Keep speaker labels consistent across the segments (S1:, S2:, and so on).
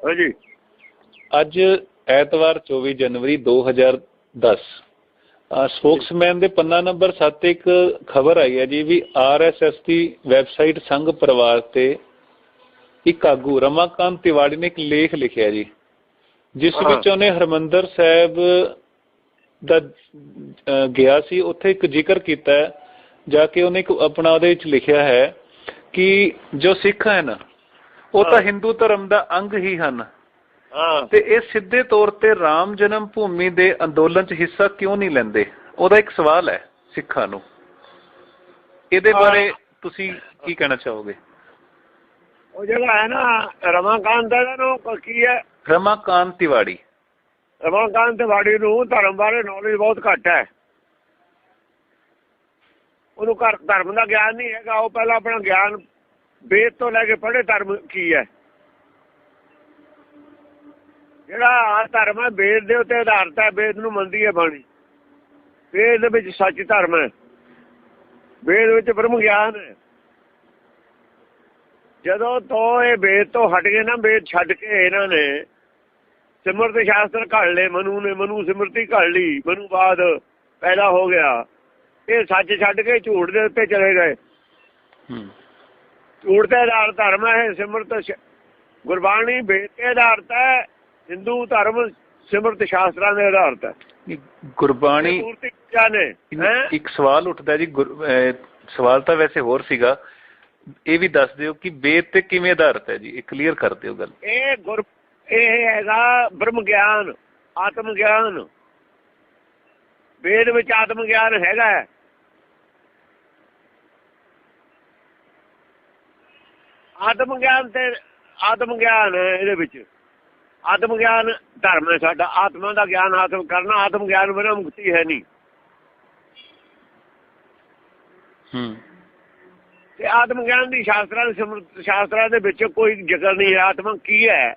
S1: ਹਾਂਜੀ
S2: ਅੱਜ ਐਤਵਾਰ 24 ਜਨਵਰੀ 2010 ਸਪੋਕਸਮੈਨ ਦੇ ਪੰਨਾ ਨੰਬਰ 7 ਇੱਕ ਖਬਰ ਆਈ ਹੈ ਜੀ ਵੀ ਆਰਐਸਐਸ ਦੀ ਵੈਬਸਾਈਟ ਸੰਘ ਪਰਿਵਾਰ ਤੇ ਇੱਕ ਆਗੂ ਰਮਾਕਾਂਤ ਤਿਵਾੜੀ ਨੇ ਇੱਕ ਲੇਖ ਲਿਖਿਆ ਜੀ ਜਿਸ
S1: ਹਾਂ।
S2: ਵਿੱਚ ਉਹਨੇ ਹਰਮੰਦਰ ਸਾਹਿਬ ਦਾ ਗਿਆ ਸੀ ਉੱਥੇ ਇੱਕ ਜ਼ਿਕਰ ਕੀਤਾ ਹੈ ਜਾ ਕੇ ਉਹਨੇ ਆਪਣਾ ਉਹਦੇ ਵਿੱਚ ਲਿਖਿਆ ਹੈ ਕਿ ਜੋ ਸਿੱਖ ਹਨ ਉਹ ਤਾਂ। ਹਿੰਦੂ ਧਰਮ ਦਾ ਅੰਗ ਹੀ ਹਨ। ਤੇ ਇਹ ਸਿੱਧੇ ਤੌਰ ਤੇ ਰਾਮ ਜਨਮ ਭੂਮੀ ਦੇ ਅੰਦੋਲਨ 'ਚ ਹਿੱਸਾ ਕਿਉਂ ਨਹੀਂ ਲੈਂਦੇ? ਉਹਦਾ ਇੱਕ ਸਵਾਲ ਹੈ ਸਿੱਖਾਂ ਨੂੰ। ਇਹਦੇ। ਬਾਰੇ ਤੁਸੀਂ ਕੀ ਕਹਿਣਾ ਚਾਹੋਗੇ?
S1: ਉਹ ਜਿਹੜਾ ਹੈ ਨਾ ਰਮਾਕਾਂਤ ਦਾ ਨਾਮ ਕੀ ਹੈ?
S2: ਰਮਾਕਾਂਤ ਤਿਵਾੜੀ।
S1: ਰਮਾਕਾਂਤ ਤਿਵਾੜੀ ਨੂੰ ਧਰਮ ਬਾਰੇ ਨੌਲੇਜ ਬਹੁਤ ਘੱਟ ਹੈ। ਉਹਨੂੰ ਘਰ ਧਰਮ ਦਾ ਗਿਆਨ ਨਹੀਂ ਹੈਗਾ। ਉਹ ਪਹਿਲਾਂ ਆਪਣਾ ਗਿਆਨ ਵੇਦ ਤੋਂ ਲੈ ਕੇ ਪੜ੍ਹੇ ਧਰਮ ਕੀ ਹੈ? ਜਿਹੜਾ ਆ ਧਰਮ ਹੈ, ਵੇਦ ਦੇ ਉੱਤੇ ਆਧਾਰਿਤ ਹੈ, ਵੇਦ ਨੂੰ ਮੰਨਦੀ ਹੈ ਬਾਣੀ। ਵੇਦ ਦੇ ਵਿੱਚ ਸੱਚ ਧਰਮ ਹੈ। ਵੇਦ ਵਿੱਚ ਬ੍ਰਹਮ ਗਿਆਨ ਹੈ। ਜਦੋਂ ਤੋਂ ਇਹ ਵੇਦ ਤੋਂ ਹਟ ਗਏ ਨਾ, ਵੇਦ ਛੱਡ ਕੇ ਇਹਨਾਂ ਨੇ ਸਿਮਰਤ ਸ਼ਾਸਤਰ ਘੜ ਲਏ, ਮਨੂ ਨੇ ਮਨੂ ਸਿਮਰਤੀ ਘੜ ਲਈ, ਮਨੂ ਬਾਅਦ ਪੈਦਾ ਹੋ ਗਿਆ। ਇਹ ਸੱਚ ਛੱਡ ਕੇ ਝੂਠ ਦੇ ਉੱਤੇ ਚਲੇ ਗਏ। ਝੂਠ ਤੇ ਆਧਾਰ ਧਰਮ ਹੈ ਸਿਮਰਤ ਗੁਰਬਾਣੀ ਵੇਦ ਤੇ ਆਧਾਰਿਤ ਹੈ ਹਿੰਦੂ ਧਰਮ ਸਿਮਰਤ ਸ਼ਾਸਤਰਾਂ ਦੇ ਆਧਾਰਿਤ ਹੈ।
S2: ਗੁਰਬਾਣੀ? ਇੱਕ ਸਵਾਲ ਉੱਠਦਾ ਜੀ ਸਵਾਲ ਤਾਂ ਵੈਸੇ ਹੋਰ ਸੀਗਾ। ਇਹ ਵੀ ਦੱਸ ਦਿਓ ਕਿ ਵੇਦ ਤੇ ਕਿਵੇਂ ਆਧਾਰਿਤ ਹੈ ਜੀ? ਇਹ ਕਲੀਅਰ ਕਰ ਦਿਓ ਗੱਲ।
S1: ਇਹ ਗੁਰ ਇਹ ਹੈਗਾ ਬ੍ਰਹਮ ਗਿਆਨ ਆਤਮ ਗਿਆਨ। ਵੇਦ ਵਿੱਚ ਆਤਮ ਗਿਆਨ ਹੈਗਾ ਆਤਮ ਗਿਆਨ ਤੇ ਆਤਮ ਗਿਆਨ ਇਹਦੇ ਵਿੱਚ। ਆਤਮ ਗਿਆਨ ਧਰਮ ਹੈ ਸਾਡਾ ਆਤਮਾ ਦਾ ਗਿਆਨ ਹਾਸਲ ਕਰਨਾ ਆਤਮ ਗਿਆਨ ਬਿਨਾਂ ਮੁਕਤੀ ਹੈ ਨਹੀਂ।
S2: ਹੂੰ।
S1: ਤੇ ਆਤਮ ਗਿਆਨ ਦੀ ਸ਼ਾਸਤਰਾਂ ਦੇ ਸ਼ਾਸਤਰਾਂ ਦੇ ਵਿੱਚ ਕੋਈ ਜ਼ਿਕਰ ਨਹੀਂ ਹੈ। ਆਤਮਾ ਕੀ ਹੈ?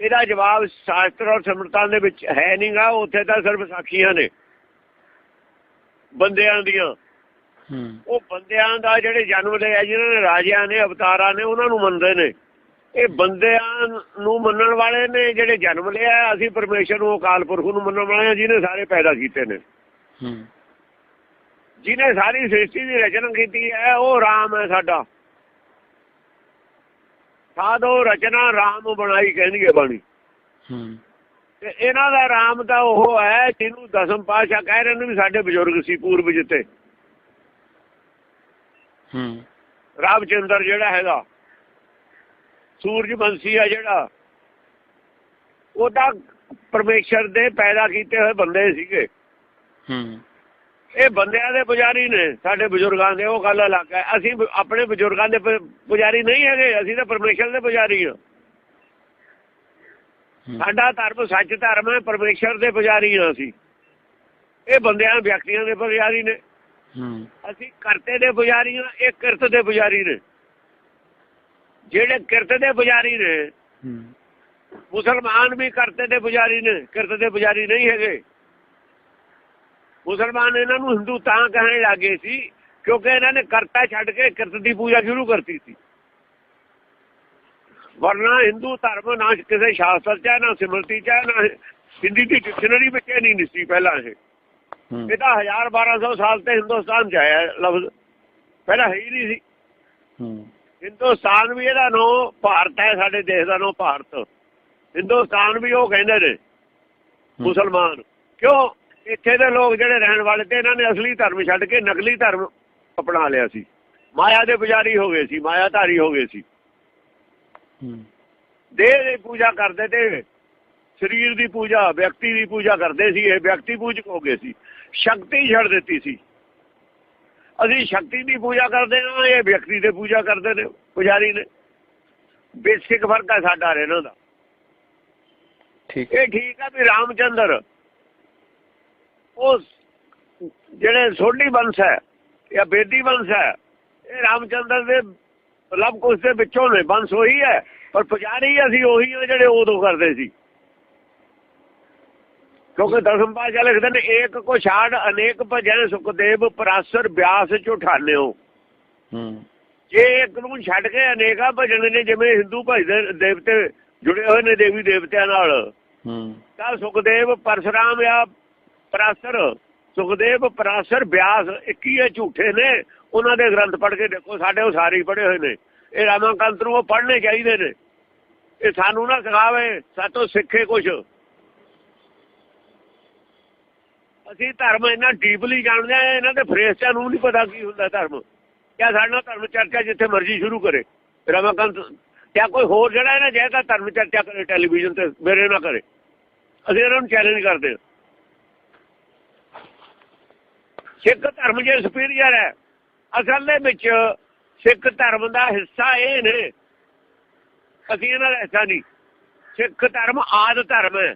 S1: ਇਹਦਾ ਜਵਾਬ ਸ਼ਾਸਤਰ ਔਰ ਸਿਮਰਤਾਂ ਦੇ ਵਿੱਚ ਹੈ ਨਹੀਂਗਾ ਉੱਥੇ ਤਾਂ ਸਿਰਫ ਸਾਖੀਆਂ ਨੇ। ਬੰਦਿਆਂ ਦੀਆਂ। ਉਹ ਬੰਦਿਆਂ ਦਾ ਜਿਹੜੇ ਜਨਮ ਲਏ ਆ ਜਿਨ੍ਹਾਂ ਨੇ ਰਾਜਿਆਂ ਨੇ ਅਵਤਾਰਾਂ ਨੇ ਉਹਨਾਂ ਨੂੰ ਮੰਨਦੇ ਨੇ। ਇਹ ਬੰਦਿਆਂ ਨੂੰ ਮੰਨਣ ਵਾਲੇ ਨੇ ਜਿਹੜੇ ਜਨਮ ਲਿਆ ਅਸੀਂ ਪਰਮੇਸ਼ਰ ਨੂੰ ਅਕਾਲ ਪੁਰਖ ਨੂੰ ਮੰਨਣ ਵਾਲੇ ਆ ਜਿਹਨੇ ਸਾਰੇ ਪੈਦਾ ਕੀਤੇ ਨੇ। ਜਿਹਨੇ ਸਾਰੀ ਸ੍ਰਿਸ਼ਟੀ ਦੀ ਰਚਨਾ ਕੀਤੀ ਹੈ ਉਹ ਰਾਮ ਹੈ ਸਾਡਾ। ਸਾਧੋ ਰਚਨਾ ਰਾਮ ਬਣਾਈ ਕਹਿੰਦੀ ਹੈ ਬਾਣੀ। ਤੇ ਇਹਨਾਂ ਦਾ ਰਾਮ ਤਾਂ ਉਹ ਹੈ ਜਿਹਨੂੰ ਦਸਮ ਪਾਤਸ਼ਾਹ ਕਹਿ ਰਹੇ ਨੇ ਵੀ ਸਾਡੇ ਬਜ਼ੁਰਗ ਸੀ ਪੂਰਬ ਜਿੱਤੇ ਰਾਮਚੰਦਰ ਜਿਹੜਾ ਹੈਗਾ ਸੂਰਜ ਬੰਸੀ ਆ ਜਿਹੜਾ ਉਹ ਤਾਂ ਪਰਮੇਸ਼ਰ ਦੇ ਪੈਦਾ ਕੀਤੇ ਹੋਏ ਬੰਦੇ ਸੀਗੇ।
S2: ਹੂੰ।
S1: ਇਹ ਬੰਦਿਆਂ ਦੇ ਪੁਜਾਰੀ ਨੇ ਸਾਡੇ ਬਜ਼ੁਰਗਾਂ ਦੇ ਉਹ ਗੱਲ ਅਲੱਗ ਹੈ। ਅਸੀਂ ਆਪਣੇ ਬਜ਼ੁਰਗਾਂ ਦੇ ਪੁਜਾਰੀ ਨਹੀਂ ਹੈਗੇ ਅਸੀਂ ਤਾਂ ਪਰਮੇਸ਼ਰ ਦੇ ਪੁਜਾਰੀ ਹਾਂ। ਸਾਡਾ ਧਰਮ ਸੱਚ ਧਰਮ ਹੈ ਪਰਮੇਸ਼ਰ ਦੇ ਪੁਜਾਰੀ ਹਾਂ ਅਸੀਂ। ਇਹ ਬੰਦਿਆਂ ਵਿਅਕਤੀਆਂ ਦੇ ਪੁਜਾਰੀ ਨੇ। ਅਸੀਂ ਕਰਤੇ ਦੇ ਪੁਜਾਰੀ ਹਾਂ ਇਹ ਕਿਰਤ ਦੇ ਪੁਜਾਰੀ ਨੇ। ਜਿਹੜੇ ਕਿਰਤ ਦੇ ਪੁਜਾਰੀ ਨੇ ਮੁਸਲਮਾਨ ਵੀ ਕਰਤੇ ਦੇ ਪੁਜਾਰੀ ਨੇ ਕਿਰਤ ਦੇ ਪੁਜਾਰੀ ਨਹੀਂ ਹੈਗੇ। ਮੁਸਲਮਾਨ ਇਹਨਾਂ ਨੂੰ ਹਿੰਦੂ ਤਾਂ ਕਹਿਣ ਲੱਗੇ ਸੀ ਕਿਉਂਕਿ ਇਹਨਾਂ ਨੇ ਕਰਤਾ ਛੱਡ ਕੇ ਕਿਰਤ ਦੀ ਪੂਜਾ ਸ਼ੁਰੂ ਕਰਤੀ ਸੀ। ਵਰਨਾ ਹਿੰਦੂ ਧਰਮ ਨਾ ਕਿਸੇ ਸ਼ਾਸਤਰ ਚ ਨਾ ਸਿਮਰਤੀ ਚ ਨਾ ਹਿੰਦੀ ਦੀ ਡਿਕਸ਼ਨਰੀ ਵਿੱਚ ਨਹੀਂ ਨਿਸੀ ਪਹਿਲਾਂ ਇਹ। ਇਹ ਤਾਂ 1000 1200 ਸਾਲ ਤੇ ਹਿੰਦੁਸਤਾਨ ਚ ਆਇਆ ਲਫ਼ਜ਼। ਪਹਿਲਾਂ ਹੈ ਹੀ ਨਹੀਂ ਸੀ।
S2: ਹੂੰ।
S1: ਹਿੰਦੁਸਤਾਨ ਵੀ ਇਹਦਾ ਨਾਂ ਭਾਰਤ ਹੈ ਸਾਡੇ ਦੇਸ਼ ਦਾ ਨਾਂ ਭਾਰਤ। ਹਿੰਦੁਸਤਾਨ ਵੀ ਉਹ ਕਹਿੰਦੇ ਨੇ ਮੁਸਲਮਾਨ। ਕਿਉਂ? ਇੱਥੇ ਦੇ ਲੋਕ ਜਿਹੜੇ ਰਹਿਣ ਵਾਲੇ ਤੇ ਇਹਨਾਂ ਨੇ ਅਸਲੀ ਧਰਮ ਛੱਡ ਕੇ ਨਕਲੀ ਧਰਮ ਅਪਣਾ ਲਿਆ ਸੀ। ਮਾਇਆ ਦੇ ਪੁਜਾਰੀ ਹੋ ਗਏ ਸੀ ਮਾਇਆਧਾਰੀ ਹੋ ਗਏ ਸੀ। ਦੇਹ ਦੀ ਪੂਜਾ ਕਰਦੇ ਤੇ ਸਰੀਰ ਦੀ ਪੂਜਾ ਵਿਅਕਤੀ ਦੀ ਪੂਜਾ ਕਰਦੇ ਸੀ ਇਹ ਵਿਅਕਤੀ ਪੂਜਕ ਹੋ ਗਏ ਸੀ। ਸ਼ਕਤੀ ਛੱਡ ਦਿੱਤੀ ਸੀ। ਅਸੀਂ ਸ਼ਕਤੀ ਦੀ ਪੂਜਾ ਕਰਦੇ ਹਾਂ ਇਹ ਵਿਅਕਤੀ ਦੀ ਪੂਜਾ ਕਰਦੇ ਨੇ ਪੁਜਾਰੀ ਨੇ। ਬੇਸਿਕ ਫ਼ਰਕ ਹੈ ਸਾਡਾ ਇਹਨਾਂ ਦਾ।
S2: ਠੀਕ ਹੈ
S1: ਇਹ ਠੀਕ ਆ ਵੀ ਰਾਮਚੰਦਰ ਉਹ ਜਿਹੜੇ ਸੋਢੀ ਵੰਸ਼ ਹੈ ਜਾਂ ਬੇਦੀ ਵੰਸ਼ ਹੈ ਇਹ ਰਾਮਚੰਦਰ ਦੇ ਲਵ ਕੁਸ਼ ਦੇ ਵਿੱਚੋਂ ਨੇ। ਵੰਸ਼ ਉਹੀ ਹੈ ਪਰ ਪੁਜਾਰੀ ਅਸੀਂ ਉਹੀ ਹਾਂ ਜਿਹੜੇ ਉਦੋਂ ਕਰਦੇ ਸੀ। ਕਿਉਂਕਿ ਦਸਮ ਪਾਸ਼ਾ ਲਿਖਦੇ ਨੇ ਏਕ ਕੋ ਛਾੜ ਅਨੇਕ ਭਜਨ ਸੁਖਦੇਵ ਪਰਾਸਰ ਬਿਆਸ ਚ ਉਠਾਨਿਓ
S2: ਹੂੰ।
S1: ਜੇ ਇੱਕ ਨੂੰ ਛੱਡ ਕੇ ਅਨੇਕਾਂ ਭਜਨ ਨੇ ਜਿਵੇਂ ਹਿੰਦੂ ਭਜਦੇ ਦੇਵਤੇ ਜੁੜੇ ਹੋਏ ਨੇ ਦੇਵੀ ਦੇਵਤਿਆਂ ਨਾਲ
S2: ਹੂੰ।
S1: ਤਾਂ ਸੁਖਦੇਵ ਪਰਸ਼ਰਾਮ ਆ ਪਰਾਸਰ ਸੁਖਦੇਵ ਪਰਾਸਰ ਵਿਆਸ 21 ਝੂਠੇ ਨੇ ਉਹਨਾਂ ਦੇ ਗ੍ਰੰਥ ਪੜ੍ਹ ਕੇ ਦੇਖੋ ਸਾਡੇ ਉਹ ਸਾਰੇ ਪੜ੍ਹੇ ਹੋਏ ਨੇ। ਇਹ ਰਾਮਾਕੰਤ ਨੂੰ ਉਹ ਪੜ੍ਹਨੇ ਚਾਹੀਦੇ ਨੇ। ਇਹ ਸਾਨੂੰ ਨਾ ਸਿਖਾਵੇ ਸਾਤੋਂ ਸਿੱਖੇ ਕੁਝ ਅਸੀਂ ਧਰਮ ਇੰਨਾ ਡੀਪਲੀ ਜਾਣਦੇ ਆ ਇਹਨਾਂ ਦੇ ਫਰੇਸਟਾਂ ਨੂੰ ਨਹੀਂ ਪਤਾ ਕੀ ਹੁੰਦਾ ਧਰਮ। ਕਿਆ ਸਾਡਾ ਧਰਮ ਚਰਚਾ ਜਿੱਥੇ ਮਰਜ਼ੀ ਸ਼ੁਰੂ ਕਰੇ। ਰਮਾਕੰਤ ਕਿਆ ਕੋਈ ਹੋਰ ਜਿਹੜਾ ਹੈ ਨਾ ਧਰਮ ਚਰਚਾ ਕਰੇ ਟੈਲੀਵਿਜ਼ਨ ਤੇ ਮੇਰੇ ਨਾ ਕਰੇ। ਅਸੀਂ ਇਹਨਾਂ ਨੂੰ ਚੈਲੰਜ ਕਰਦੇ ਹਾਂ। ਸਿੱਖ ਧਰਮ ਜੇ ਸੁਪੀਰੀਅਰ ਹੈ, ਅਸਲ ਦੇ ਵਿੱਚ ਸਿੱਖ ਧਰਮ ਦਾ ਹਿੱਸਾ ਇਹ ਨੇ। ਅਸੀਂ ਇਹਨਾਂ ਦਾ ਹਿੱਸਾ ਨਹੀਂ। ਸਿੱਖ ਧਰਮ ਆਦ ਧਰਮ ਹੈ।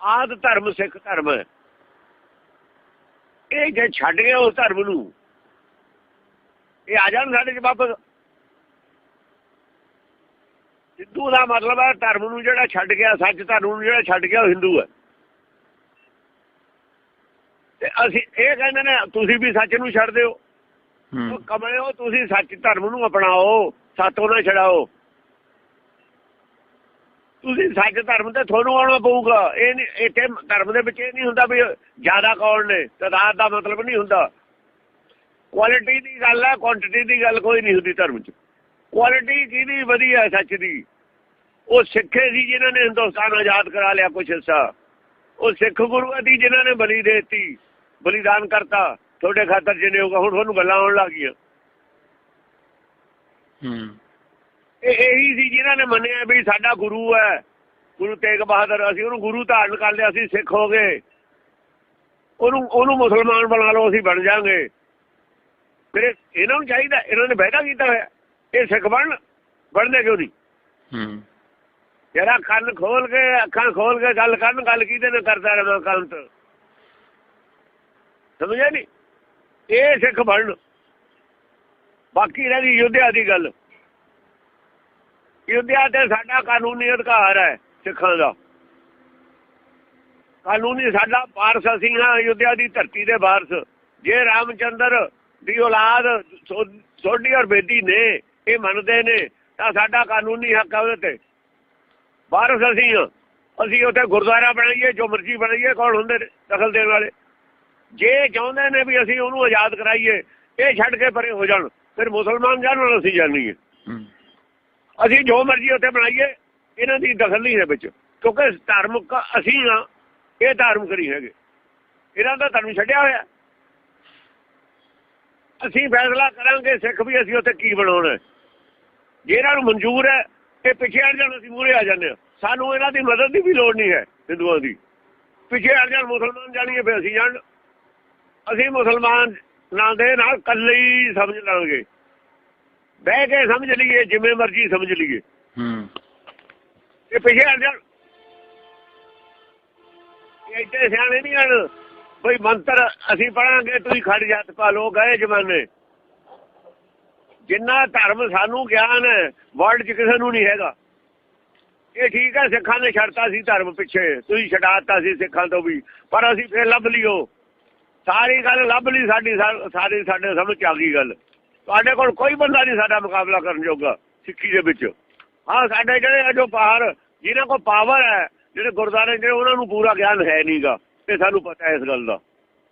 S1: ਆਦ ਧਰਮ ਸਿੱਖ ਧਰਮ। ਇਹ ਜੇ ਛੱਡ ਗਏ ਉਸ ਧਰਮ ਨੂੰ ਇਹ ਆ ਜਾਣ ਸਾਡੇ ਚ ਵਾਪਸ। ਹਿੰਦੂ ਦਾ ਮਤਲਬ ਹੈ ਧਰਮ ਨੂੰ ਜਿਹੜਾ ਛੱਡ ਗਿਆ ਸੱਚ ਧਰਮ ਨੂੰ ਜਿਹੜਾ ਛੱਡ ਗਿਆ ਉਹ ਹਿੰਦੂ ਹੈ। ਤੇ ਅਸੀਂ ਇਹ ਕਹਿੰਦੇ ਨੇ ਤੁਸੀਂ ਵੀ ਸੱਚ ਨੂੰ ਛੱਡ ਦਿਓ। ਕਮਲਿਓ ਤੁਸੀਂ ਸੱਚ ਧਰਮ ਨੂੰ ਅਪਣਾਓ ਸਾਤੋਂ ਨਾ ਛਡਾਓ। ਤੁਸੀਂ ਸੱਚ ਧਰਮ ਤੇ ਤੁਹਾਨੂੰ ਆਉਣਾ ਪਊਗਾ। ਇਹ ਇੱਥੇ ਧਰਮ ਦੇ ਵਿੱਚ ਇਹ ਨਹੀਂ ਹੁੰਦਾ ਵੀ ਜ਼ਿਆਦਾ ਕੌਣ ਨੇ। ਤਦਾਦ ਦਾ ਮਤਲਬ ਨਹੀਂ ਹੁੰਦਾ। ਕੁਆਲਿਟੀ ਦੀ ਗੱਲ ਹੈ ਕੁਆਂਟੀਟੀ ਦੀ ਗੱਲ ਕੋਈ ਨਹੀਂ ਹੁੰਦੀ ਧਰਮ 'ਚ। ਕੁਆਲਿਟੀ ਕਿਹਦੀ ਵਧੀਆ ਸੱਚ ਦੀ? ਉਹ ਸਿੱਖੇ ਸੀ ਜਿਨ੍ਹਾਂ ਨੇ ਹਿੰਦੁਸਤਾਨ ਆਜ਼ਾਦ ਕਰਾ ਲਿਆ ਕੁਛ ਹਿੱਸਾ। ਉਹ ਸਿੱਖ ਗੁਰੂਆਂ ਦੀ ਜਿਨ੍ਹਾਂ ਨੇ ਬਲੀ ਦੇਤੀ, ਬਲੀਦਾਨ ਕਰਤਾ, ਤੁਹਾਡੇ ਖਾਤਰ ਜਿਹਨੇ ਹੋਗਾ ਹੁਣ ਤੁਹਾਨੂੰ ਗੱਲਾਂ ਆਉਣ ਲੱਗ ਗਈਆਂ
S2: ਹੂੰ।
S1: ਇਹ ਇਹੀ ਸੀ ਜਿਨ੍ਹਾਂ ਨੇ ਮੰਨਿਆ ਵੀ ਸਾਡਾ ਗੁਰੂ ਹੈ। ਗੁਰੂ ਤੇਗ ਬਹਾਦਰ ਅਸੀਂ ਉਹਨੂੰ ਗੁਰੂ ਧਾਰਨ ਕਰ ਲਿਆ ਅਸੀਂ ਸਿੱਖ ਹੋ ਗਏ। ਉਹਨੂੰ ਉਹਨੂੰ ਮੁਸਲਮਾਨ ਬਣਾ ਲਓ ਅਸੀਂ ਬਣ ਜਾਾਂਗੇ। ਫਿਰ ਇਹ- ਇਹਨਾਂ ਨੂੰ ਚਾਹੀਦਾ ਇਹਨਾਂ ਨੇ ਵਾਅਦਾ ਕੀਤਾ ਹੋਇਆ ਇਹ ਸਿੱਖ ਬਣ ਬਣਦੇ ਕਿਉਂ ਨਹੀਂ?
S2: ਹੂੰ।
S1: ਜਰਾ ਕੰਨ ਖੋਲ ਕੇ ਅੱਖਾਂ ਖੋਲ ਕੇ ਗੱਲ ਕਰਨ ਗੱਲ ਕਿਹਦੇ ਨਾਲ ਕਰਦਾ ਰਹਿਣਾ ਕੰਤ ਸਮਝਿਆ ਨਹੀਂ ਇਹ ਸਿੱਖ ਬਣ। ਬਾਕੀ ਰਹਿ ਗਈ ਯੁੱਧਿਆ ਦੀ ਗੱਲ। ਯੁੱਧਿਆ ਤੇ ਸਾਡਾ ਕਾਨੂੰਨੀ ਅਧਿਕਾਰ ਹੈ ਸਿੱਖਾਂ ਦਾ। ਕਾਨੂੰਨੀ ਸਾਡਾ ਵਾਰਸ ਅਸੀਂ ਹਾਂ ਯੁੱਧਿਆ ਦੀ ਧਰਤੀ ਦੇ ਵਾਰਸ। ਜੇ ਰਾਮਚੰਦਰ ਦੀ ਔਲਾਦ ਸੋਢੀ ਔਰ ਬੇਦੀ ਨੇ, ਇਹ ਮੰਨਦੇ ਨੇ, ਤਾਂ ਸਾਡਾ ਕਾਨੂੰਨੀ ਹੱਕ ਹੈ ਉਹਦੇ ਤੇ। ਵਾਰਸ ਅਸੀਂ ਹਾਂ। ਅਸੀਂ ਉੱਥੇ ਗੁਰਦੁਆਰਾ ਬਣਾਈਏ, ਜੋ ਮਰਜ਼ੀ ਬਣਾਈਏ, ਕੌਣ ਹੁੰਦੇ ਨੇ ਦਖਲ ਦੇਣ ਵਾਲੇ? ਜੇ ਚਾਹੁੰਦੇ ਨੇ ਵੀ ਅਸੀਂ ਉਹਨੂੰ ਆਜ਼ਾਦ ਕਰਾਈਏ, ਇਹ ਛੱਡ ਕੇ ਪਰੇ ਹੋ ਜਾਣ। ਫਿਰ ਮੁਸਲਮਾਨ ਜਾਣ ਅਸੀਂ ਜਾਣੀਏ। ਅਸੀਂ ਜੋ ਮਰਜ਼ੀ ਉੱਥੇ ਬਣਾਈਏ, ਇਹਨਾਂ ਦੀ ਦਖਲ ਨਹੀਂ ਹੈ ਵਿੱਚ। ਕਿਉਂਕਿ ਧਾਰਮਿਕ, ਅਸੀਂ ਹਾਂ, ਇਹ ਧਾਰਮਿਕ ਨਹੀਂ ਹੈਗੇ। ਇਹਨਾਂ ਦਾ ਧਰਮ ਛੱਡਿਆ ਹੋਇਆ। ਅਸੀਂ ਫੈਸਲਾ ਕਰਾਂਗੇ ਸਿੱਖ ਵੀ ਅਸੀਂ ਉੱਥੇ ਕੀ ਬਣਾਉਣਾ ਹੈ। ਜੇ ਇਹਨਾਂ ਨੂੰ ਮਨਜ਼ੂਰ ਹੈ, ਇਹ ਪਿੱਛੇ ਹਟ ਜਾਣ, ਅਸੀਂ ਮੂਰੇ ਆ ਜਾਂਦੇ ਹਾਂ। ਸਾਨੂੰ ਇਹਨਾਂ ਦੀ ਮਦਦ ਦੀ ਵੀ ਲੋੜ ਨਹੀਂ ਹੈ, ਹਿੰਦੂਆਂ ਦੀ। ਪਿੱਛੇ ਹਟ ਜਾਣ, ਮੁਸਲਮਾਨ ਜਾਣੀਏ ਫਿਰ ਅਸੀਂ ਜਾਣ। ਅਸੀਂ ਮੁਸਲਮਾਨ ਨਾਲ ਦੇ ਨਾਲ ਇਕੱਲੇ ਹੀ ਸਮਝ ਲਾਂਗੇ। ਬਹਿ ਕੇ ਸਮਝ ਲਈਏ ਜਿਵੇਂ ਮਰਜ਼ੀ ਸਮਝ ਲਈਏ।
S2: ਹੂੰ।
S1: ਇਹ ਪਿੱਛੇ ਹਟ ਜਾਣ ਇਹ ਇੱਥੇ ਸਿਆਣੇ ਨਹੀਂ ਹਨ। ਬਈ ਮੰਤਰ ਅਸੀਂ ਪੜਾਂਗੇ ਤੁਸੀਂ ਖੜ ਜਾਤ ਪਾ ਲੋ ਗਏ ਜਮਾਨੇ। ਜਿੰਨਾ ਧਰਮ ਸਾਨੂੰ ਗਿਆਨ ਹੈ ਵਰਲਡ 'ਚ ਕਿਸੇ ਨੂੰ ਨਹੀਂ ਹੈਗਾ। ਇਹ ਠੀਕ ਹੈ ਸਿੱਖਾਂ ਨੇ ਛੱਡਤਾ ਸੀ ਧਰਮ ਪਿੱਛੇ। ਤੁਸੀਂ ਛਡਾਤਾ ਸੀ ਸਿੱਖਾਂ ਤੋਂ ਵੀ। ਪਰ ਅਸੀਂ ਫੇਰ ਲੱਭ ਲਿਓ। ਸਾਰੀ ਗੱਲ ਲੱਭ ਲਈ ਸਾਡੀ ਸਾਰੀ ਸਾਡੇ ਸਮਝ 'ਚ ਆ ਗਈ ਗੱਲ। ਤੁਹਾਡੇ ਕੋਲ ਕੋਈ ਬੰਦਾ ਨਹੀਂ ਸਾਡਾ ਮੁਕਾਬਲਾ ਕਰਨ ਜੋਗਾ ਸਿੱਖੀ ਦੇ ਵਿੱਚ। ਹਾਂ ਸਾਡੇ ਜਿਹੜੇ ਆ ਜੋ ਬਾਹਰ ਜਿਨ੍ਹਾਂ ਕੋਲ ਪਾਵਰ ਹੈ ਜਿਹੜੇ ਗੁਰਦਾਰੇ ਜਿਹੜੇ ਉਹਨਾਂ ਨੂੰ ਪੂਰਾ ਗਿਆਨ ਹੈ ਨਹੀਂਗਾ ਤੇ ਸਾਨੂੰ ਪਤਾ ਹੈ ਇਸ ਗੱਲ ਦਾ।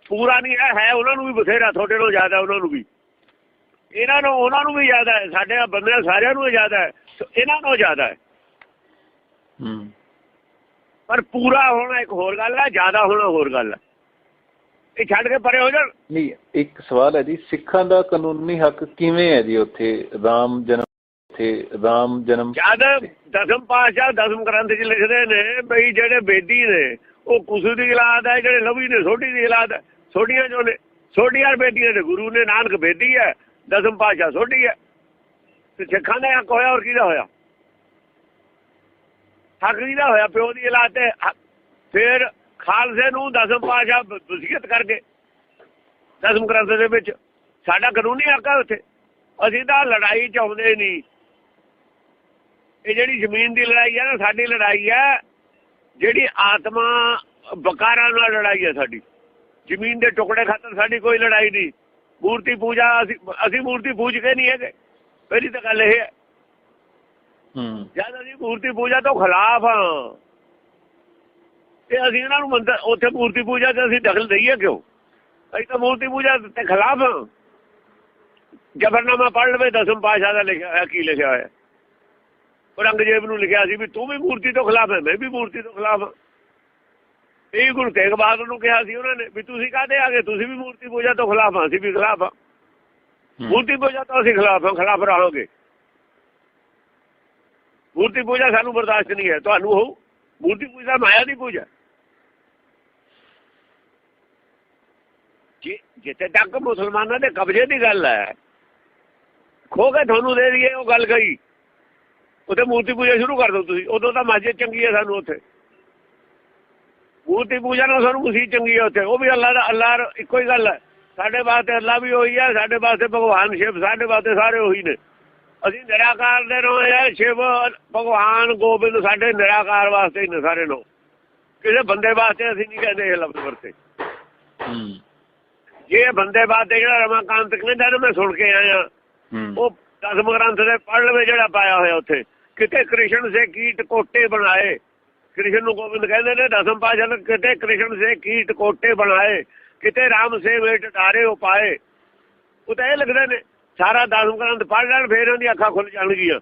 S1: ਪੂਰਾ ਨਹੀਂ ਹੈ ਹੈ ਉਹਨਾਂ ਨੂੰ ਵੀ ਬਥੇਰਾ ਤੁਹਾਡੇ ਨਾਲੋਂ ਜ਼ਿਆਦਾ ਉਹਨਾਂ ਨੂੰ ਵੀ। ਇਹਨਾਂ ਨੂੰ ਉਹਨਾਂ ਨੂੰ ਵੀ ਜ਼ਿਆਦਾ ਹੈ ਸਾਡੇ ਬੰਦੇ ਸਾਰਿਆਂ ਨੂੰ ਜ਼ਿਆਦਾ ਹੈ ਇਹਨਾਂ ਨੂੰ ਜ਼ਿਆਦਾ ਹੂੰ। ਪਰ ਪੂਰਾ ਹੋਣਾ ਇੱਕ ਹੋਰ ਗੱਲ ਹੈ ਜ਼ਿਆਦਾ ਹੋਣਾ ਹੋਰ ਗੱਲ ਹੈ। ਇਹ ਛੱਡ ਕੇ ਪਰੇ ਹੋ ਜਾਣ।
S2: ਨਹੀਂ ਇੱਕ ਸਵਾਲ ਹੈ ਜੀ ਸਿੱਖਾਂ ਦਾ ਕਾਨੂੰਨੀ ਹੱਕ ਕਿਵੇਂ ਹੈ ਜੀ ਉੱਥੇ? ਰਾਮ ਜਨਮ ਉੱਥੇ ਰਾਮ ਜਨਮ
S1: ਜਦ ਦਸਮ ਪਾਸ਼ਾ ਦਸਮ ਗ੍ਰੰਥ 'ਚ ਲਿਖਦੇ ਨੇ ਬਈ ਜਿਹੜੇ ਬੇਦੀ ਨੇ ਉਹ ਕੁਸੂ ਦੀ ਔਲਾਦ ਹੈ ਜਿਹੜੇ ਲਵੀ ਨੇ ਸੋਢੀ ਦੀ ਔਲਾਦ ਹੈ। ਸੋਢੀਆਂ ਜੋ ਨੇ ਸੋਢੀਆਂ ਬੇਦੀਆਂ ਨੇ ਗੁਰੂ ਨੇ ਨਾਨਕ ਬੇਦੀ ਹੈ ਦਸਮ ਪਾਸ਼ਾ ਸੋਢੀ ਹੈ। ਤੇ ਸਿੱਖਾਂ ਦਾ ਹੱਕ ਹੋਇਆ ਔਰ ਕਿਹਦਾ ਹੋਇਆ? ਹੱਕ ਕਿਹਦਾ ਹੋਇਆ? ਪਿਓ ਦੀ ਔਲਾਦ ਤੇ ਫਿਰ ਖਾਲਸੇ ਨੂੰ ਦਸਮ ਪਾਸ਼ਾ ਵਸੀਅਤ ਕਰਕੇ ਦਸਮ ਗ੍ਰੰਥ ਦੇ ਵਿੱਚ ਸਾਡਾ ਕਾਨੂੰਨੀ ਹੱਕ ਹੈ ਉੱਥੇ। ਅਸੀਂ ਤਾਂ ਲੜਾਈ ਚ ਆਉਂਦੇ ਨਹੀਂ ਇਹ ਜਿਹੜੀ ਜ਼ਮੀਨ ਦੀ ਲੜਾਈ ਹੈ ਨਾ ਸਾਡੀ ਲੜਾਈ ਹੈ ਜਿਹੜੀ ਆਤਮਾ ਵਿਕਾਰਾਂ ਨਾਲ ਲੜਾਈ ਹੈ ਸਾਡੀ। ਜ਼ਮੀਨ ਦੇ ਟੁਕੜੇ ਖਾਤਰ ਸਾਡੀ ਕੋਈ ਲੜਾਈ ਨਹੀਂ ਮੂਰਤੀ ਪੂਜਾ ਅਸੀਂ ਅਸੀਂ ਮੂਰਤੀ ਪੂਜ ਕੇ ਨਹੀਂ ਹੈਗੇ। ਪਹਿਲੀ ਤਾਂ ਗੱਲ ਇਹ ਹੈ
S2: ਹੂੰ।
S1: ਜਦ ਅਸੀਂ ਮੂਰਤੀ ਪੂਜਾ ਤੋਂ ਖਿਲਾਫ ਹਾਂ ਤੇ ਅਸੀਂ ਇਹਨਾਂ ਨੂੰ ਮੰਦਰ ਉੱਥੇ ਮੂਰਤੀ ਪੂਜਾ ਤੇ ਅਸੀਂ ਦਖਲ ਦਈਏ ਕਿਉਂ? ਅਸੀਂ ਤਾਂ ਮੂਰਤੀ ਪੂਜਾ ਤੇ ਖਿਲਾਫ ਹਾਂ। ਜਬਰਨਾਮਾ ਪੜ੍ਹ ਲਵੇ ਦਸਮ ਪਾਸ਼ਾ ਦਾ ਲਿਖਿਆ ਹੋਇਆ ਕੀ ਲਿਖਿਆ ਹੋਇਆ? ਔਰੰਗਜ਼ੇਬ ਨੂੰ ਲਿਖਿਆ ਸੀ ਵੀ ਤੂੰ ਵੀ ਮੂਰਤੀ ਤੋਂ ਖਿਲਾਫ ਹੈ ਮੈਂ ਵੀ ਮੂਰਤੀ ਤੋਂ ਖਿਲਾਫ ਹਾਂ। ਇਹ ਗੁਰੂ ਤੇਗ ਬਹਾਦਰ ਨੂੰ ਕਿਹਾ ਸੀ ਉਹਨਾਂ ਨੇ ਵੀ ਤੁਸੀਂ ਕਾਹਦੇ ਆ ਗਏ? ਤੁਸੀਂ ਵੀ ਮੂਰਤੀ ਪੂਜਾ ਤੋਂ ਖਿਲਾਫ ਹਾਂ ਅਸੀਂ ਵੀ ਖਿਲਾਫ ਹੂੰ। ਮੂਰਤੀ ਪੂਜਾ ਤੋਂ ਅਸੀਂ ਖਿਲਾਫ ਹਾਂ ਖਿਲਾਫ ਰਹਾਂਗੇ। ਮੂਰਤੀ ਪੂਜਾ ਸਾਨੂੰ ਬਰਦਾਸ਼ਤ ਨਹੀਂ ਹੈ ਤੁਹਾਨੂੰ ਹੋਊ ਮੂਰਤੀ ਪੂਜਾ ਮਾਇਆ ਦੀ ਪੂਜਾ ਜਿੱਥੇ ਤੱਕ ਮੁਸਲਮਾਨਾਂ ਦੇ ਕਬਜ਼ੇ ਦੀ ਗੱਲ ਹੈ, ਖੋ ਕੇ ਤੁਹਾਨੂੰ ਦੇ ਦਈਏ ਉਹ ਗੱਲ ਗਈ ਉੱਥੇ ਮੂਰਤੀ ਪੂਜਾ ਸ਼ੁਰੂ ਕਰ ਦਿਓ ਤੁਸੀਂ। ਉਦੋਂ ਤਾਂ ਮਸਜਿਦ ਚੰਗੀ ਹੈ ਸਾਨੂੰ ਉੱਥੇ। ਮੂਰਤੀ ਪੂਜਾ ਨਾਲ ਸਾਨੂੰ ਮਸੀਤ ਚੰਗੀ ਹੈ ਉੱਥੇ। ਉਹ ਵੀ ਅੱਲਾ ਦਾ ਅੱਲਾ ਇੱਕੋ ਹੀ ਗੱਲ ਹੈ। ਸਾਡੇ ਵਾਸਤੇ ਅੱਲਾ ਵੀ ਉਹੀ ਹੈ, ਸਾਡੇ ਵਾਸਤੇ ਭਗਵਾਨ ਸ਼ਿਵ, ਸਾਡੇ ਵਾਸਤੇ ਸਾਰੇ ਉਹੀ ਨੇ। ਅਸੀਂ ਨਿਰਾਕਾਰ ਦੇ ਰਹੇ ਹਾਂ, ਸ਼ਿਵ, ਭਗਵਾਨ, ਗੋਬਿੰਦ ਸਾਡੇ ਨਿਰਾਕਾਰ ਵਾਸਤੇ ਹੀ ਨੇ ਸਾਰੇ ਨੂੰ ਕਿਸੇ ਬੰਦੇ ਵਾਸਤੇ ਅਸੀਂ ਨਹੀਂ ਕਹਿੰਦੇ ਇਹ ਲਫ਼ਜ਼ ਵਰਤੇ।
S2: ਹੂੰ।
S1: ਜੇ ਬੰਦੇ ਵਾਸਤੇ ਜਿਹੜਾ ਰਮਾਕਾਂਤ ਕਹਿੰਦਾ ਨਾ ਮੈਂ ਸੁਣ ਕੇ ਆਇਆ। ਉਹ ਦਸਮ ਗ੍ਰੰਥ ਦੇ ਪੜ੍ਹ ਲਵੇ ਜਿਹੜਾ ਪਾਇਆ ਹੋਇਆ ਉੱਥੇ। ਕਿਤੇ ਕ੍ਰਿਸ਼ਨ ਸੇ ਕੀਟ ਕੋਟੇ ਬਣਾਏ। ਕ੍ਰਿਸ਼ਨ ਨੂੰ ਗੋਬਿੰਦ ਕਹਿੰਦੇ ਨੇ ਦਸਮ ਪਾਸ਼ਾ ਨੇ ਕਿਤੇ ਕ੍ਰਿਸ਼ਨ ਸੇ ਕੀਟ ਕੋਟੇ ਬਣਾਏ। ਕਿਤੇ ਰਾਮ ਸੇ ਵੇਟ ਡਾਰੇ ਉਪਾਏ ਉਹ ਤਾਂ ਇਹ ਲੱਗਦੇ ਨੇ ਸਾਰਾ ਦਸਮ ਗ੍ਰੰਥ ਪੜ੍ਹ ਲੈਣ ਫੇਰ ਇਹਨਾਂ ਦੀ ਅੱਖਾਂ ਖੁੱਲ ਜਾਣਗੀਆਂ।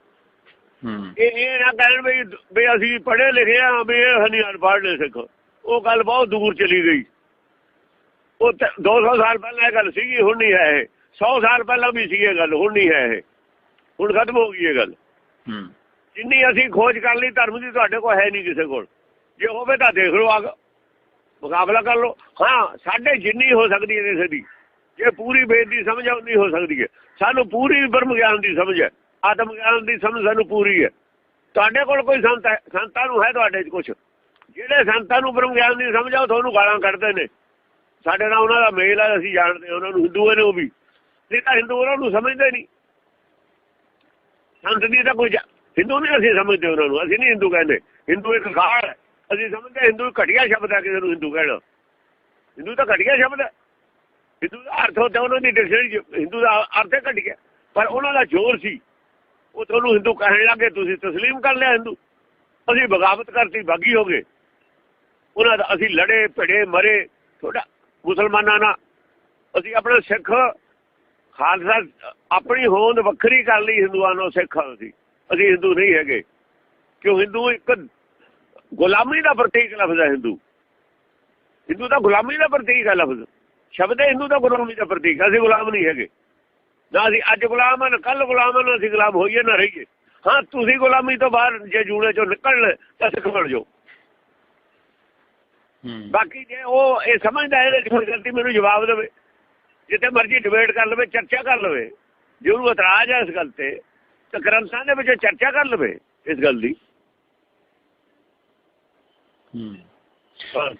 S2: ਹੂੰ।
S1: ਇਹ ਇਹ ਨਾ ਕਹਿਣ ਵੀ ਵੀ ਅਸੀਂ ਪੜ੍ਹੇ ਲਿਖੇ ਆ ਵੀ ਇਹ ਹਨੀ ਅਨਪੜ੍ਹ ਨੇ ਸਿੱਖ। ਉਹ ਗੱਲ ਬਹੁਤ ਦੂਰ ਚਲੀ ਗਈ। ਉਹ ਤਾਂ 200 ਸਾਲ ਪਹਿਲਾਂ ਇਹ ਗੱਲ ਸੀਗੀ ਹੁਣ ਨਹੀਂ ਹੈ ਇਹ। 100 ਸਾਲ ਪਹਿਲਾਂ ਵੀ ਸੀ ਇਹ ਗੱਲ ਹੁਣ ਨਹੀਂ ਹੈ ਇਹ। ਹੁਣ ਖਤਮ ਹੋ ਗਈ ਇਹ ਗੱਲ।
S2: ਹੂੰ।
S1: ਜਿੰਨੀ ਅਸੀਂ ਖੋਜ ਕਰ ਲਈ ਧਰਮ ਦੀ ਤੁਹਾਡੇ ਕੋਲ ਹੈ ਨਹੀਂ ਕਿਸੇ ਕੋਲ। ਜੇ ਹੋਵੇ ਤਾਂ ਦੇਖ ਲਓ ਆਗ ਮੁਕਾਬਲਾ ਕਰ ਲਓ। ਹਾਂ ਸਾਡੇ ਜਿੰਨੀ ਹੋ ਸਕਦੀ ਹੈ ਕਿਸੇ ਦੀ। ਜੇ ਪੂਰੀ ਵੇਦ ਦੀ ਸਮਝ ਆਉਣੀ ਹੋ ਸਕਦੀ ਹੈ। ਸਾਨੂੰ ਪੂਰੀ ਬ੍ਰਹਮ ਗਿਆਨ ਦੀ ਸਮਝ ਹੈ। ਆਤਮ ਗਿਆਨ ਦੀ ਸਮਝ ਸਾਨੂੰ ਪੂਰੀ ਹੈ। ਤੁਹਾਡੇ ਕੋਲ ਕੋਈ ਸੰਤ ਹੈ? ਸੰਤਾਂ ਨੂੰ ਹੈ ਤੁਹਾਡੇ 'ਚ ਕੁਝ ਜਿਹੜੇ ਸੰਤਾਂ ਨੂੰ ਬ੍ਰਹਮ ਗਿਆਨ ਦੀ ਸਮਝ ਆਉ ਤੁਹਾਨੂੰ ਗਾਲਾਂ ਕੱਢਦੇ ਨੇ। ਸਾਡੇ ਨਾਲ ਉਹਨਾਂ ਦਾ ਮੇਲ ਹੈ ਅਸੀਂ ਜਾਣਦੇ ਹਾਂ ਉਹਨਾਂ ਨੂੰ ਹਿੰਦੂ ਨੇ ਉਹ ਵੀ। ਨਹੀਂ ਤਾਂ ਹਿੰਦੂ ਉਹਨਾਂ ਨੂੰ ਸਮਝਦੇ ਨਹੀਂ। ਸੰਤ ਦੀ ਤਾਂ ਕੋਈ ਹਿੰਦੂ ਨਹੀਂ ਅਸੀਂ ਸਮਝਦੇ ਉਹਨਾਂ ਨੂੰ, ਅਸੀਂ ਨਹੀਂ ਹਿੰਦੂ ਕਹਿੰਦੇ। ਹਿੰਦੂ ਇੱਕ ਗਾਲ ਹੈ। ਅਸੀਂ ਸਮਝਦੇ ਹਿੰਦੂ ਘਟੀਆ ਸ਼ਬਦ ਹੈ ਕਿਸੇ ਨੂੰ ਹਿੰਦੂ ਕਹਿਣਾ। ਹਿੰਦੂ ਤਾਂ ਘਟੀਆ ਸ਼ਬਦ ਹੈ। ਹਿੰਦੂ ਦਾ ਅਰਥ ਹੁੰਦਾ ਉਹਨਾਂ ਦੀ ਡਿਕਸ਼ਨਰੀ ਹਿੰਦੂ ਦਾ ਅਰਥ ਹੈ ਘਟੀਆ। ਪਰ ਉਹਨਾਂ ਦਾ ਜ਼ੋਰ ਸੀ। ਉਹ ਤੁਹਾਨੂੰ ਹਿੰਦੂ ਕਹਿਣ ਲੱਗੇ, ਤੁਸੀਂ ਤਸਲੀਮ ਕਰ ਲਿਆ ਹਿੰਦੂ। ਅਸੀਂ ਬਗਾਵਤ ਕਰਤੀ, ਬਾਗੀ ਹੋ ਗਏ। ਉਹਨਾਂ ਦਾ ਅਸੀਂ ਲੜੇ, ਭਿੜੇ, ਮਰੇ। ਤੁਹਾਡਾ ਮੁਸਲਮਾਨਾਂ ਨਾਲ। ਅਸੀਂ ਆਪਣਾ ਸਿੱਖ ਖਾਲਸਾ, ਆਪਣੀ ਹੋਂਦ ਵੱਖਰੀ ਕਰ ਲਈ ਹਿੰਦੂਆਂ ਨੂੰ ਸਿੱਖ ਅਸੀਂ। ਅਸੀਂ ਹਿੰਦੂ ਨਹੀਂ ਹੈਗੇ। ਕਿਉਂ? ਹਿੰਦੂ ਇੱਕ ਗੁਲਾਮੀ ਦਾ ਪ੍ਰਤੀਕ ਲਫ਼ਜ਼ ਹੈ ਹਿੰਦੂ। ਹਿੰਦੂ ਦਾ ਗੁਲਾਮੀ ਦਾ ਪ੍ਰਤੀਕ ਹੈ ਲਫ਼ਜ਼। ਸ਼ਬਦ ਹੈ ਹਿੰਦੂ ਦਾ ਗੁਲਾਮੀ ਦਾ ਪ੍ਰਤੀਕ ਅਸੀਂ ਗੁਲਾਮ ਨਹੀਂ ਹੈਗੇ। ਨਾ ਅਸੀਂ ਅੱਜ ਗੁਲਾਮ ਹਾਂ ਕੱਲ ਗੁਲਾਮ ਹਾਂ ਨਾ ਅਸੀਂ ਗੁਲਾਮ ਹੋਈਏ ਨਾ ਰਹੀਏ। ਹਾਂ, ਤੁਸੀਂ ਗੁਲਾਮੀ ਤੋਂ ਬਾਹਰ ਜੇ ਜੂੜੇ ਚੋਂ ਨਿਕਲ ਤਾਂ ਸਿੱਖ ਬਣ ਜਾਓ। ਬਾਕੀ ਜੇ ਉਹ ਇਹ ਸਮਝਦਾ ਚ ਕੋਈ ਗਲਤੀ ਮੈਨੂੰ ਜਵਾਬ ਦੇਵੇ। ਜਿੱਥੇ ਮਰਜ਼ੀ ਡਿਬੇਟ ਕਰ ਲਵੇ ਚਰਚਾ ਕਰ ਲਵੇ। ਜੇ ਉਹਨੂੰ ਇਤਰਾਜ਼ ਹੈ ਇਸ ਗੱਲ ਤੇ ਤਾਂ ਗ੍ਰੰਥਾਂ ਦੇ ਵਿੱਚ ਚਰਚਾ ਕਰ ਲਵੇ ਇਸ ਗੱਲ ਦੀ।
S2: ਹੂੰ।
S1: ਹਾਂ।